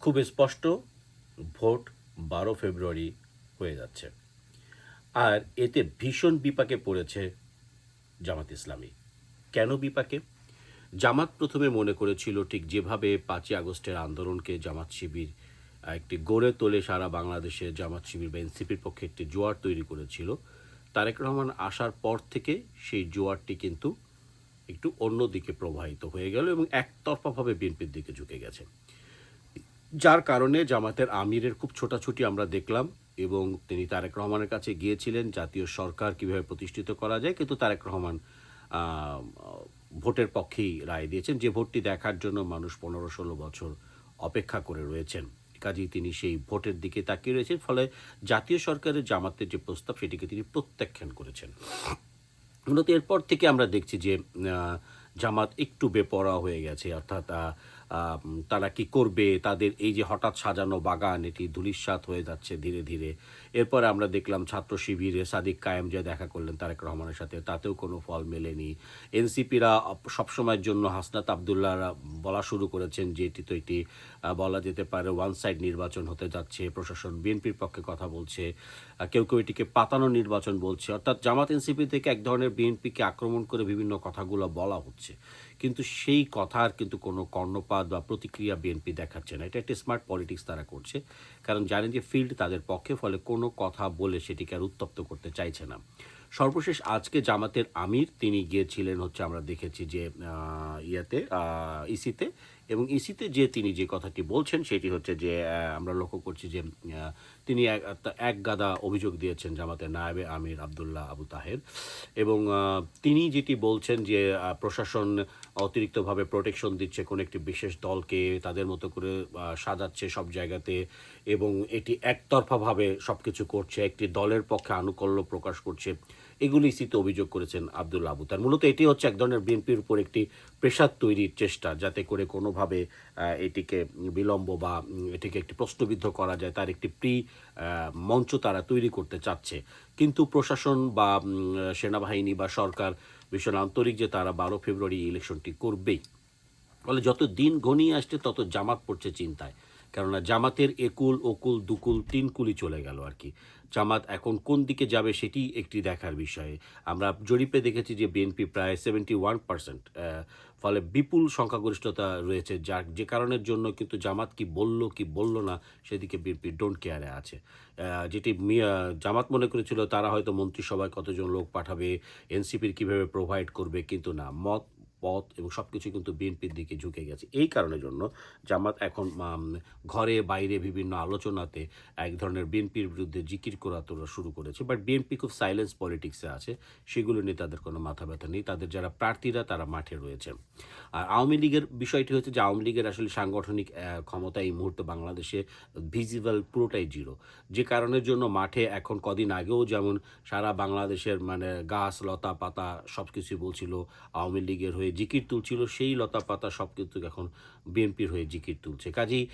খুব স্পষ্ট ভোট বারো ফেব্রুয়ারি হয়ে যাচ্ছে। আর এতে ভীষণ বিপাকে পড়েছে জামাত ইসলামী। কেন বিপাকে? জামাত প্রথমে মনে করেছিল ঠিক যেভাবে পাঁচই আগস্টের আন্দোলনকে জামাত শিবির, একটি গড়ে তোলে সারা বাংলাদেশে জামাত শিবির বা এনসিপির পক্ষে একটি জোয়ার তৈরি করেছিল, তারেক রহমান আসার পর থেকে সেই জোয়ারটি কিন্তু একটু অন্যদিকে প্রবাহিত হয়ে গেল এবং একতরফাভাবে বিএনপির দিকে ঝুঁকে গেছে। যার কারণে জামাতের আমিরের খুব ছোটাছুটি আমরা দেখলাম এবং তিনি তারেক রহমানের কাছে গিয়েছিলেন, জাতীয় সরকার কীভাবে প্রতিষ্ঠিত করা যায়, কিন্তু তারেক রহমান ভোটের পক্ষেই রায় দিয়েছেন। যে ভোটটি দেখার জন্য মানুষ পনেরো ষোলো বছর অপেক্ষা করে রয়েছেন। কাজেই তিনি সেই ভোটের দিকে তাকিয়ে রয়েছেন, ফলে জাতীয় সরকারের জামাতের যে প্রস্তাব সেটিকে তিনি প্রত্যাখ্যান করেছেন। মূলত এরপর থেকে আমরা দেখছি যে জামাত একটু বেপরা হয়ে গেছে, অর্থাৎ তারা কি করবে? তাদের এই যে হঠাৎ সাজানো বাগান, এটি ধুলিস্বাত হয়ে যাচ্ছে ধীরে ধীরে। এরপরে আমরা দেখলাম ছাত্র শিবিরে সাদিক কায়েম যে দেখা করলেন তারেক রহমানের সাথে, তাতেও কোনো ফল মেলেনি। এনসিপিরা সবসময়ের জন্য হাসনাত আবদুল্লাহরা বলা শুরু করেছেন যে, এটি তো এটি বলা যেতে পারে ওয়ান সাইড নির্বাচন হতে যাচ্ছে, প্রশাসন বিএনপির পক্ষে কথা বলছে কেউ কেউ এটিকে পাতানো নির্বাচন বলছে। অর্থাৎ জামাত এনসিপি থেকে এক ধরনের বিএনপিকে আক্রমণ করে বিভিন্ন কথাগুলো বলা হচ্ছে। কিন্তু সেই কথার কিন্তু কোনো কর্ণপাত বা প্রতিক্রিয়া বিএনপি দেখাচ্ছে না। এটা একটা স্মার্ট পলিটিক্স তারা করছে। কারণ জানেন যে ফিল্ড তাদের পক্ষে, ফলে কোনো কথা বলে সেটিকে আর উত্তপ্ত করতে চাইছে না। সর্বশেষ আজকে জামাতের আমির, তিনি গিয়েছিলেন হচ্ছে আমরা দেখেছি যে ইয়াতে ইসিতে। এবং ইসিতে যে তিনি যে কথাটি বলছেন, সেটি হচ্ছে যে আমরা লক্ষ্য করছি যে তিনি এক গাদা অভিযোগ দিয়েছেন জামাতের নায়েবে আমির আবদুল্লাহ আবু তাহের। এবং তিনি যেটি বলছেন যে প্রশাসন অতিরিক্তভাবে প্রোটেকশন দিচ্ছে কোনো একটি বিশেষ দলকে, তাদের মতো করে সাজাচ্ছে সব জায়গাতে এবং এটি একতরফাভাবে সব কিছু করছে, একটি দলের পক্ষে আনুকূল্য প্রকাশ করছে। এগুলি ইসিতে অভিযোগ করেছেন আব্দুল আবু। তার মূলত এটি হচ্ছে এক ধরনের বিএনপির উপর একটি প্রেশার তৈরির চেষ্টা, যাতে করে কোনোভাবে এটিকে বিলম্ব বা এটিকে একটি প্রশ্নবিদ্ধ করা যায়, তার একটি প্রি মঞ্চ তারা তৈরি করতে চাচ্ছে। কিন্তু প্রশাসন বা সেনাবাহিনী বা সরকার ভীষণ আন্তরিক যে তারা বারো ফেব্রুয়ারি ইলেকশনটি করবেই। ফলে যত দিন ঘনিয়ে আসছে, তত জামাত পড়ছে চিন্তায়। কেননা জামাতের একুল, ওকুল, দুকুল তিন কুলি চলে গেল আর কি। জামাত এখন কোন দিকে যাবে সেটি একটি দেখার বিষয়ে। আমরা জরিপে দেখেছি যে বিএনপি প্রায় সেভেন্টি ওয়ান পার্সেন্ট ফলে বিপুল সংখ্যাগরিষ্ঠতা রয়েছে, যার যে কারণের জন্য কিন্তু জামাত কি বলল কি বলল না, সেদিকে বিএনপি ডোন্ট কেয়ারে আছে। যেটি জামাত মনে করেছিল তারা হয়তো মন্ত্রিসভায় কতজন লোক পাঠাবে এনসিপির কীভাবে প্রোভাইড করবে, কিন্তু না, মত পথ এবং সব কিছু কিন্তু বিএনপির দিকে ঝুঁকে গেছে। এই কারণের জন্য জামাত এখন ঘরে, বাইরে বিভিন্ন আলোচনাতে এক ধরনের বিএনপির বিরুদ্ধে জিকির করা তোলা শুরু করেছে। বাট বিএনপি খুব সাইলেন্স পলিটিক্সে আছে, সেগুলো নিয়ে তাদের কোনো মাথা ব্যথা নেই। তাদের যারা প্রার্থীরা, তারা মাঠে রয়েছে। আর আওয়ামী লীগের বিষয়টি হচ্ছে যে, আওয়ামী লীগের আসলে সাংগঠনিক ক্ষমতা এই মুহূর্তে বাংলাদেশে ভিজিবল পুরোটাই জিরো যে কারণের জন্য মাঠে এখন কদিন আগেও যেমন সারা বাংলাদেশের মানে গাছ, লতা পাতা সব কিছুই বলছিল, আওয়ামী লীগের হয়ে জিকির তুলছিল, সেই লতা পাতা সব কিন্তু এখন বিএনপির হয়ে জিকির তুলছে। কাজেই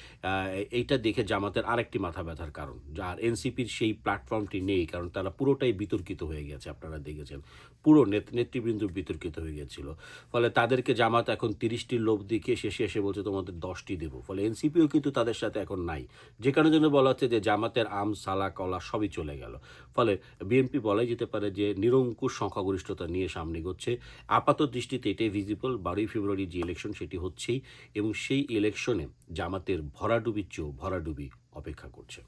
এইটা দেখে জামাতের আরেকটি মাথা ব্যথার কারণ, যার এনসিপির সেই প্ল্যাটফর্মটি নেই, কারণ তারা পুরোটাই বিতর্কিত হয়ে গেছে, আপনারা দেখেছেন। পুরো নেত- নেতৃবৃন্দ বিতর্কিত হয়ে গেছিল। ফলে তাদেরকে জামাত এখন তিরিশটির লোভ দিকে শেষে এসে বলছে, তোমাদের দশটি দেব। ফলে এনসিপিও কিন্তু তাদের সাথে এখন নাই। যে কারণে জন্য বলা হচ্ছে যে, জামাতের আম, সালা, কলা সবই চলে গেল। ফলে বিএনপি বলাই যেতে পারে যে, নিরঙ্কুশ সংখ্যাগরিষ্ঠতা নিয়ে সামনে এগোচ্ছে। আপাত দৃষ্টিতে এটাই ভিজিবল বারোই ফেব্রুয়ারি যে ইলেকশন সেটি হচ্ছেই এবং সেই ইলেকশনে জামাতের ভরাডুবির চেয়েও ভরাডুবি অপেক্ষা করছে।